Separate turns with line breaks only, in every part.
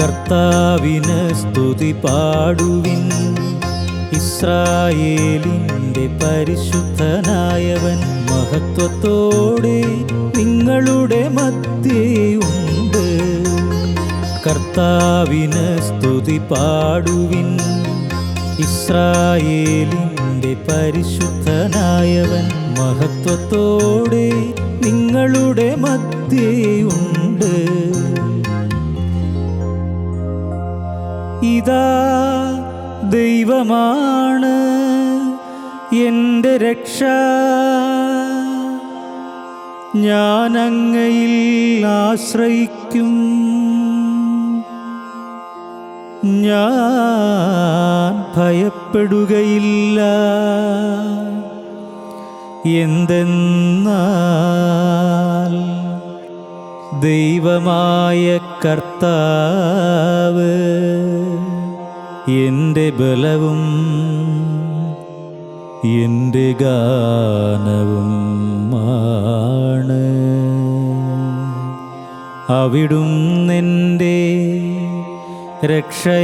കർത്താവിന് സ്തുതി പാടുവിൻ. ഇസ്രായേലിന്റെ പരിശുദ്ധനായവൻ മഹത്വത്തോടെ നിങ്ങളുടെ മധ്യയുണ്ട് കർത്താവിന് സ്തുതി പാടുവിൻ. ഇസ്രായേലിന്റെ പരിശുദ്ധനായവൻ മഹത്വത്തോടെ നിങ്ങളുടെ മധ്യയുണ്ട് ഇതാ ദൈവമാണ് എന്റെ രക്ഷ. ഞാൻ അങ്ങയിൽ ആശ്രയിക്കും. ഞാൻ ഭയപ്പെടുകയില്ല. എന്തെന്നാൽ ദൈവമായ കർത്താവ് എന്റെ ബലവും എന്റെ ഗാനവും ആണ്. അവിടും നിന്റെ രക്ഷയായിരിക്കുന്നു.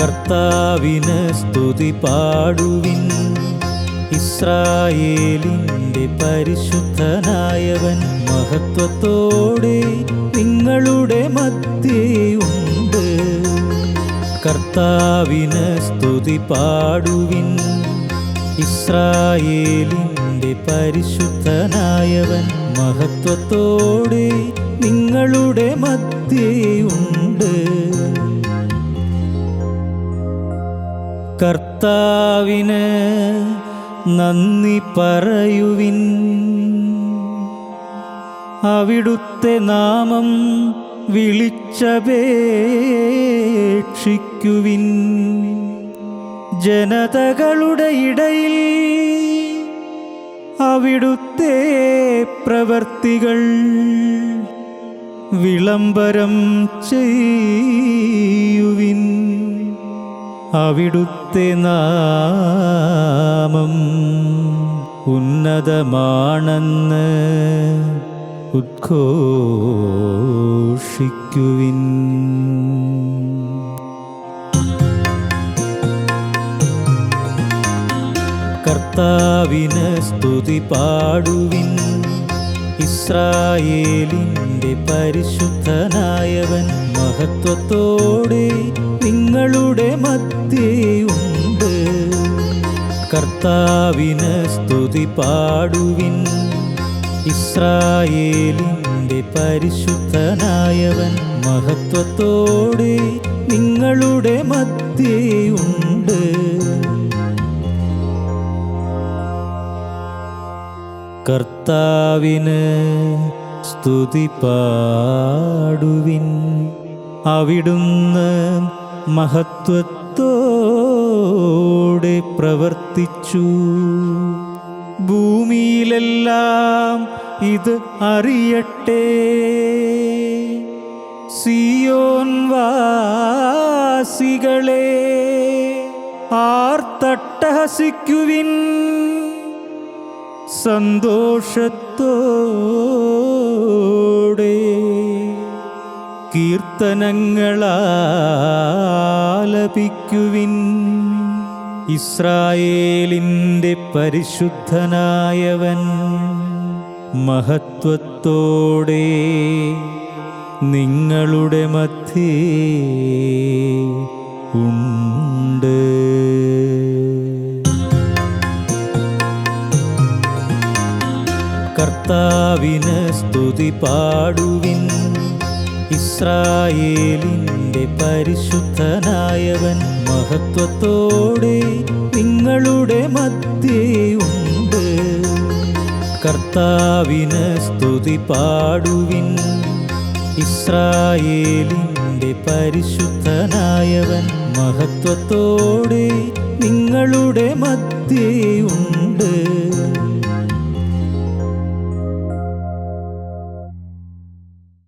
കർത്താവിന് സ്തുതി പാടുവിൻ. ഇസ്രായേലിന്റെ പരിശുദ്ധനായവൻ മഹത്വത്തോടെ നിങ്ങളുടെ മധ്യയുണ്ട് കർത്താവിന് സ്തുതി പാടുവിൻ. ഇസ്രായേലിന്റെ പരിശുദ്ധനായവൻ മഹത്വത്തോടെ നിങ്ങളുടെ മധ്യയുണ്ട് കർത്താവിന് നന്ദി പറയുവിൻ. അവിടുത്തെ നാമം വിളിച്ചപേക്ഷിക്കുവിൻ. ജനതകളുടെ ഇടയിൽ അവിടുത്തെ പ്രവർത്തികൾ വിളംബരം ചെയ്യുവിൻ. അവിടുത്തെ നാമം ഉന്നതമാണെന്ന് ഉദ്ഘോഷിക്കുവിൻ. കർത്താവിന് സ്തുതി പാടുവിൻ. ഇസ്രായേലിന്റെ പരിശുദ്ധനായവൻ മഹത്വത്തോടെ നിങ്ങളുടെ മധ്യയുണ്ട് കർത്താവിന് സ്തുതി പാടുവിൻ. ഇസ്രായേലിന്റെ പരിശുദ്ധനായവൻ മഹത്വത്തോടെ നിങ്ങളുടെ മധ്യയുണ്ട് കർത്താവിന് സ്തുതി പാടുവിൻ. അവിടുന്ന് മഹത്വത്തോടെ പ്രവർത്തിച്ചു. ഭൂമിയിലെല്ലാം ഇത് അറിയട്ടെ. സിയോൻ വാസികളെ ആർത്തട്ടഹസിക്കുവിൻ. സന്തോഷത്തോടെ കീർത്തനങ്ങളാലപിക്കുവിൻ ഇസ്രായേലിന്റെ പരിശുദ്ധനായവൻ മഹത്വത്തോടെ നിങ്ങളുടെ മധ്യേ ഉണ്ട്. കർത്താവിന് സ്തുതി പാടുവിൻ. ഇസ്രായേലിന്റെ പരിശുദ്ധനായവൻ മഹത്വത്തോടെ നിങ്ങളുടെ മധ്യയുണ്ട് കർത്താവിന് സ്തുതി പാടുവിൻ. ഇസ്രായേലിന്റെ പരിശുദ്ധനായവൻ മഹത്വത്തോടെ നിങ്ങളുടെ മധ്യയുണ്ട്